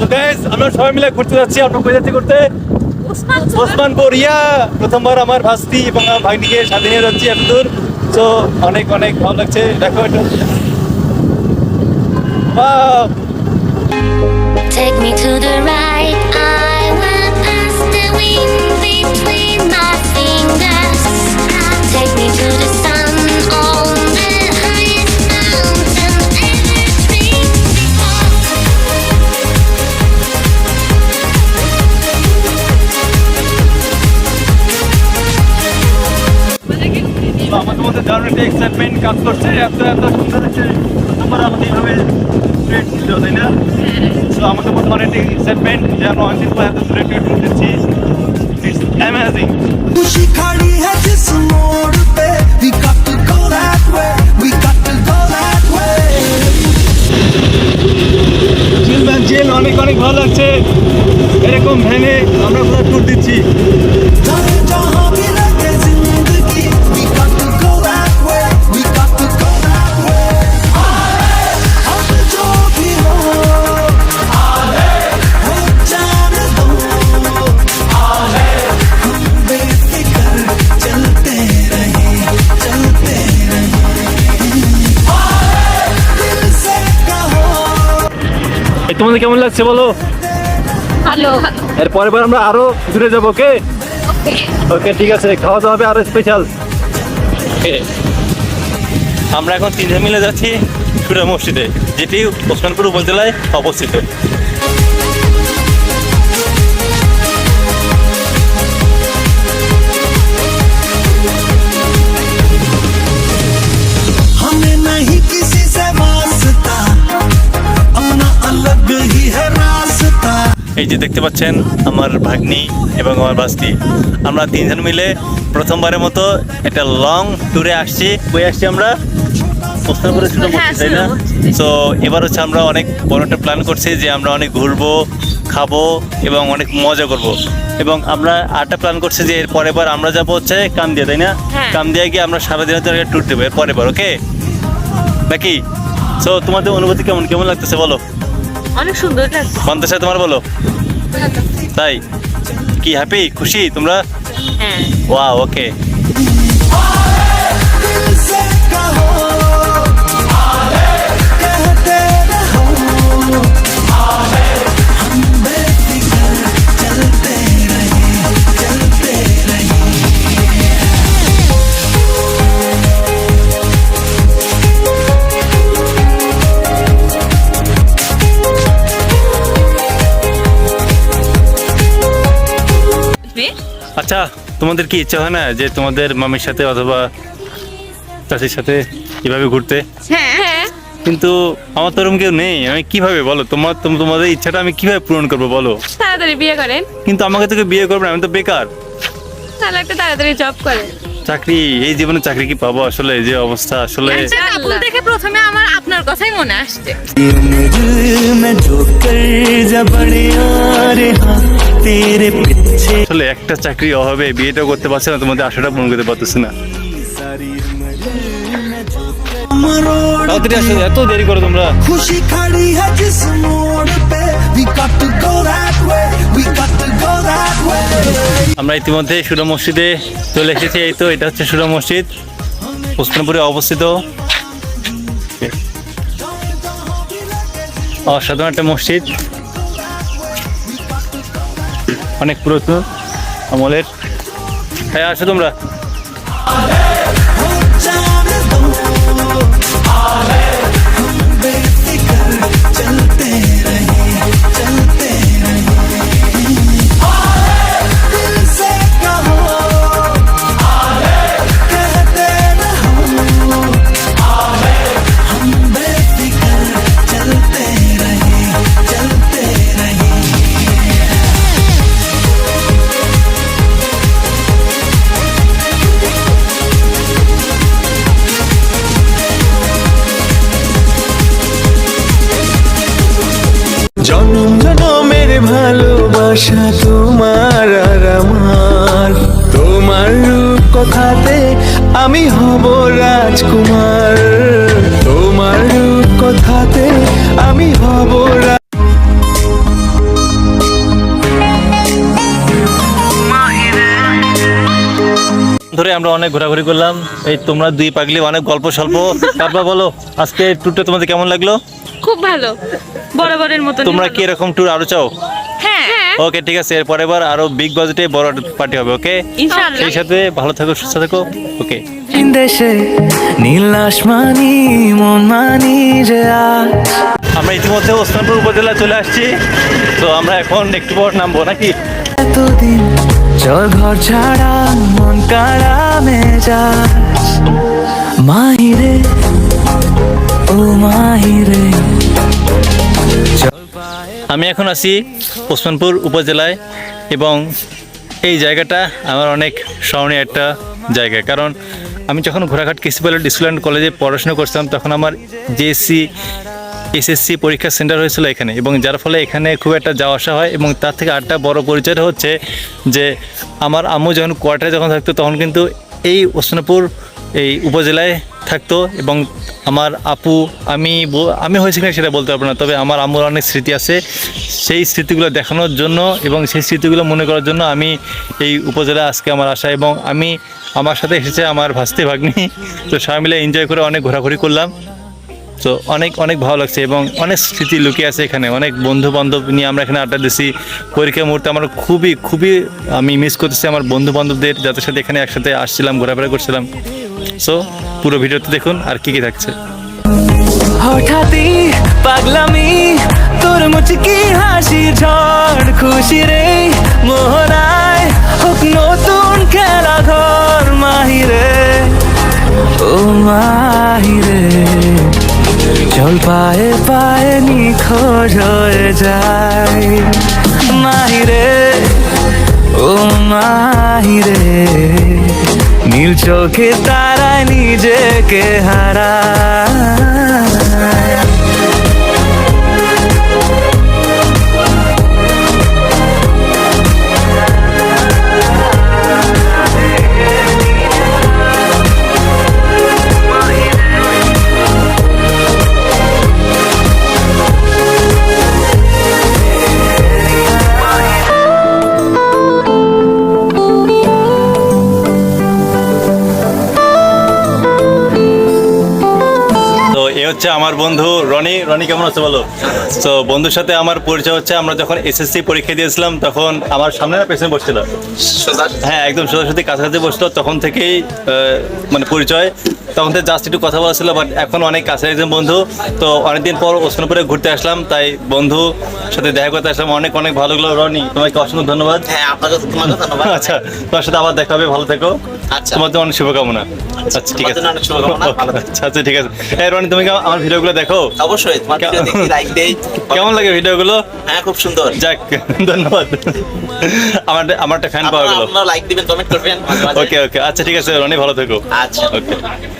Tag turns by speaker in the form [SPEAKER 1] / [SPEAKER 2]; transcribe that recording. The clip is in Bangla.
[SPEAKER 1] তো গাইস আমরা সবাই মিলে ঘুরতে যাচ্ছি আমরা কোথায় যাচ্ছি ঘুরতে? ওসমানপুর। ইয়া, প্রথমবার আমার ভাস্তি এবং আমার ভাগ্নিকে সাথে নিয়ে যাচ্ছি এত দূর। তো অনেক অনেক ভালো লাগছে। দেখো এটা।
[SPEAKER 2] Take me to
[SPEAKER 1] দারুণ একটা এক্সাইটমেন্ট কাজ করছে এত এত সুন্দর হচ্ছে প্রথমবার আমাদের এইভাবে ট্রেড ছিল তাই না? সো আমাদের মধ্যে অনেক এক্সাইটমেন্ট যেন অনেকদিন পর এত দূরে ট্রেড করতেছি ইটস অ্যামেজিং অনেক অনেক ভালো লাগছে। এরকম ভ্যানে আমরা কোথাও ট্যুর দিচ্ছি। তোমাদের কেমন লাগছে বলো?
[SPEAKER 3] ভালো।
[SPEAKER 1] এর পরের বার আমরা আরও দূরে যাব ওকে? ওকে। ঠিক আছে খাওয়া দাওয়া হবে আরও স্পেশাল আমরা এখন তিনজন মিলে যাচ্ছি সুরা মসজিদে যেটি ওসমানপুর উপজেলায় অবস্থিত। যে দেখতে পাচ্ছেন আমার ভাগ্নি এবং আমার বাস্তি আমরা তিনজন মিলে প্রথমবারের মতো একটা লং ট্যুরে আসছি। কই আসছি আমরা? তাই না? তো এবার হচ্ছে আমরা অনেক বড় একটা প্ল্যান করছি যে আমরা অনেক ঘুরবো খাব এবং অনেক মজা করব। এবং আমরা আরেকটা প্ল্যান করছি যে এর পরের বার আমরা যাব হচ্ছে কামদিয়া তাই না?
[SPEAKER 3] হ্যাঁ।
[SPEAKER 1] কামদিয়া গিয়ে আমরা সারাদিনের জন্য ট্যুর দেবো এর পরের বার ওকে নাকি? সো তোমাদের অনুভূতি কেমন? কেমন লাগতেছে বলো?
[SPEAKER 3] অনেক সুন্দর লাগছে।
[SPEAKER 1] তোমার বলো। তাই? কি হ্যাপি খুশি? তোমরা?
[SPEAKER 3] হ্যাঁ।
[SPEAKER 1] ওয়া ওকে আচ্ছা তোমাদের কি ইচ্ছা হয় না যে তোমাদের মামির সাথে অথবা চাচির সাথে এভাবে ঘুরতে?
[SPEAKER 3] হ্যাঁ। হ্যাঁ।
[SPEAKER 1] কিন্তু আমার তো ওরকম কেউ নেই। আমি কীভাবে বলো? তোমার তোমাদের ইচ্ছাটা আমি কীভাবে পূরণ করব বলো?
[SPEAKER 3] তাড়াতাড়ি বিয়ে করেন।
[SPEAKER 1] কিন্তু আমাকে তোকে বিয়ে করবে না আমি তো বেকার।
[SPEAKER 3] তাহলে একটা তাড়াতাড়ি জব করেন।
[SPEAKER 1] চাকরি এই জীবনে চাকরি কি পাবো আসলে? এই যে অবস্থা আসলে
[SPEAKER 3] একটা দেখে প্রথমে আমার আপনার কথাই মনে আসছে।
[SPEAKER 1] পিছে। একটা চাকরি বিয়েটা করতে পারছে না তোমাদের আশাটা পূরণ করতে না। এত দেরি করো তোমরা।
[SPEAKER 4] খুশি খাড়ি
[SPEAKER 1] আমরা ইতিমধ্যে সুরা মসজিদে চলে এসেছি এই তো এটা হচ্ছে সুরা মসজিদ উসমানপুরে অবস্থিত। অসাধারণ একটা মসজিদ। অনেক পুরাতন আমলের। হ্যাঁ আসো তোমরা।
[SPEAKER 4] জনম জনমের ভালোবাসা তোমার আর আমার। তোমার রূপ কথাতে আমি হব রাজকুমার। তোমার রূপ কথাতে আমি হব
[SPEAKER 1] ধরে আমরা অনেক ঘোরাঘুরি করলাম। এই তোমরা দুই পাগলি অনেক গল্প সল্প তারপর বলো আজকে টুটে তোমাদের কেমন লাগল?
[SPEAKER 3] খুব ভালো। বরাবরের মতন
[SPEAKER 1] তোমরা কি এরকম ট্যুর আরও চাও?
[SPEAKER 3] হ্যাঁ।
[SPEAKER 1] ওকে ঠিক আছে এরপরে এবার আরও বিগ বাজেটে বড় পার্টি হবে ওকে
[SPEAKER 3] ইনশাআল্লাহ।
[SPEAKER 1] সেই সাথে ভালো থাকো সুস্থ থাকো ওকে
[SPEAKER 5] দেশে নীল আসমনি মন মানি যে
[SPEAKER 1] আমরা ইতিমধ্যে ওসমানপুর উপজেলায় চলে আসছি তো আমরা এখন একটু পর নামবো নাকি?
[SPEAKER 5] এতদিন চল ঘর ছাড়া মন কাড়া মেজাজ। মাহিরে ও মাহিরে।
[SPEAKER 1] আমি এখন আছি ওসমানপুর উপজেলায় এবং এই জায়গাটা আমার অনেক স্মরণীয় একটা জায়গা। কারণ আমি যখন ঘোড়াঘাট কৃষি পাইলট স্কুল অ্যান্ড কলেজে পড়াশোনা করছিলাম, তখন আমার জেএসসি এসএসসি পরীক্ষা সেন্টার হয়েছিল এখানে এবং যার ফলে এখানে খুব একটা যাওয়া আসা হয় এবং তার থেকে আরেকটা বড় পরিচয়টা হচ্ছে যে আমার আম্মু যখন কোয়ার্টারে যখন থাকতো, তখন কিন্তু এই ওসমানপুর এই উপজেলায় থাকতো এবং আমার আপু, আমি আমি হয়েছি কিনা সেটা বলতে পারব না, তবে আমার আম্মুর অনেক স্মৃতি আছে। সেই স্মৃতিগুলো দেখানোর জন্য এবং সেই স্মৃতিগুলো মনে করার জন্য আমি এই উপজেলা আজকে আমার আসা এবং আমি আমার সাথে এসেছে আমার ভাস্তে ভাগ্নি। তো সবাই মিলে এনজয় করে অনেক ঘোরাঘুরি করলাম। তো অনেক অনেক ভালো লাগছে এবং অনেক স্মৃতি লুকিয়ে আছে এখানে। অনেক বন্ধু বান্ধব নিয়ে আমরা এখানে আড্ডা দিছি। পরীক্ষার মুহূর্তে আমার খুবই খুবই আমি মিস করতেছি আমার বন্ধু বান্ধবদের যাদের সাথে এখানে একসাথে আসছিলাম, ঘোরাফেরা করছিলাম। সো পুরো ভিডিওতে দেখুন আর কি কি থাকছে।
[SPEAKER 5] হঠাৎই পাগলামি, তোর মুচকি হাসি, ঝড় খুশি রে। মোহনায় হোক নতুন খেলা ঘর মাহিরে। ও মাহিরে চল পায়ে পায়ে নিখোঁজ হয়ে যায়। মাহিরে, ও মাহিরে। নীল চোখে তারা নিজেকে হারায়।
[SPEAKER 1] হচ্ছে আমার বন্ধু রনি। রনি কেমন আছে বলো? তো বন্ধুর সাথে আমার পরিচয় হচ্ছে আমরা যখন এসএসসি পরীক্ষা দিয়েছিলাম তখন আমার সামনে না পেছনে বসছিল। হ্যাঁ একদম সোজাসুজি কাছাকাছি বসল তখন থেকেই মানে পরিচয়। তখন থেকে জাস্ট একটু কথা বলা ছিল বাট এখন অনেক কাছে একজন বন্ধু। তো অনেকদিন পর ওসমানপুরে ঘুরতে আসলাম তাই বন্ধু সাথে দেখা করতে আসলাম। অনেক অনেক ভালো লাগল। রনি তোমাকে অসংখ্য ধন্যবাদ।
[SPEAKER 6] হ্যাঁ আপনাকে তোমাকে ধন্যবাদ।
[SPEAKER 1] আচ্ছা তোমার সাথে আবার দেখা হবে ভালো থেকো।
[SPEAKER 6] আচ্ছা।
[SPEAKER 1] তোমার জন্য অনেক শুভকামনা। আচ্ছা ঠিক আছে। আচ্ছা আচ্ছা ঠিক আছে। এই রনি তুমি আমার ভিডিওগুলো দেখো।
[SPEAKER 6] অবশ্যই তোমার ভিডিও দেখি লাইক দেই।
[SPEAKER 1] কেমন লাগে ভিডিওগুলো?
[SPEAKER 6] হ্যাঁ খুব সুন্দর।
[SPEAKER 1] যাক ধন্যবাদ। আমার আমার একটা ফ্যান পাওয়া গেল।
[SPEAKER 6] আপনারা লাইক দিবেন কমেন্ট করবেন।
[SPEAKER 1] ওকে ওকে। আচ্ছা ঠিক আছে রনি ভালো থেকো।
[SPEAKER 6] আচ্ছা।
[SPEAKER 1] ওকে।